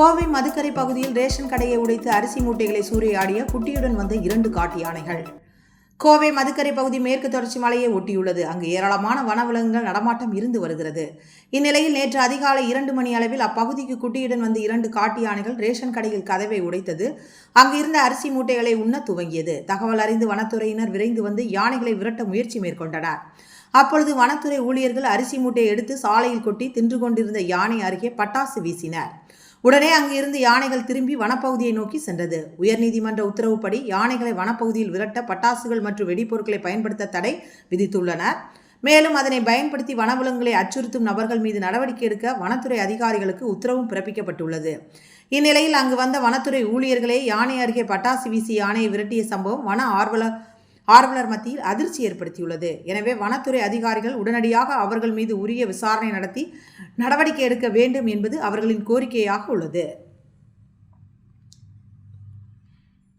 கோவை மதுக்கரை பகுதியில் ரேஷன் கடையை உடைத்து அரிசி மூட்டைகளை சூறையாடிய குட்டியுடன் வந்த இரண்டு காட்டு யானைகள். கோவை மதுக்கரை பகுதி மேற்கு தொடர்ச்சி மலையை ஒட்டியுள்ளது. அங்கு ஏராளமான வனவிலங்குகள் நடமாட்டம் இருந்து வருகிறது. இந்நிலையில் நேற்று அதிகாலை இரண்டு மணி அளவில் அப்பகுதிக்கு குட்டியுடன் வந்த இரண்டு காட்டு யானைகள் ரேஷன் கடையில் கதவை உடைத்தது. அங்கு இருந்த அரிசி மூட்டைகளை உண்ண துவங்கியது. தகவல் அறிந்து வனத்துறையினர் விரைந்து வந்து யானைகளை விரட்ட முயற்சி மேற்கொண்டனர். அப்பொழுது வனத்துறை ஊழியர்கள் அரிசி மூட்டையை எடுத்து சாலையில் கொட்டி தின்று கொண்டிருந்த யானை அருகே பட்டாசு வீசினர். உடனே அங்கிருந்து யானைகள் திரும்பி வனப்பகுதியை நோக்கி சென்றது. உயர்நீதிமன்ற உத்தரவுப்படி யானைகளை வனப்பகுதியில் விரட்ட பட்டாசுகள் மற்றும் வெடிப்பொருட்களை பயன்படுத்த தடை விதித்துள்ளனர். மேலும் அதனை பயன்படுத்தி வனவிலங்குகளை அச்சுறுத்தும் நபர்கள் மீது நடவடிக்கை எடுக்க வனத்துறை அதிகாரிகளுக்கு உத்தரவும் பிறப்பிக்கப்பட்டுள்ளது. இந்நிலையில் அங்கு வந்த வனத்துறை ஊழியர்களே யானை அருகே பட்டாசு வீசி யானையை விரட்டிய சம்பவம் வன ஆர்வலர் ஆர்வலர் மத்தியில் அதிர்ச்சி ஏற்படுத்தியுள்ளது. எனவே வனத்துறை அதிகாரிகள் உடனடியாக அவர்கள் மீது உரிய விசாரணை நடத்தி நடவடிக்கை எடுக்க வேண்டும் என்பது அவர்களின் கோரிக்கையாக உள்ளது.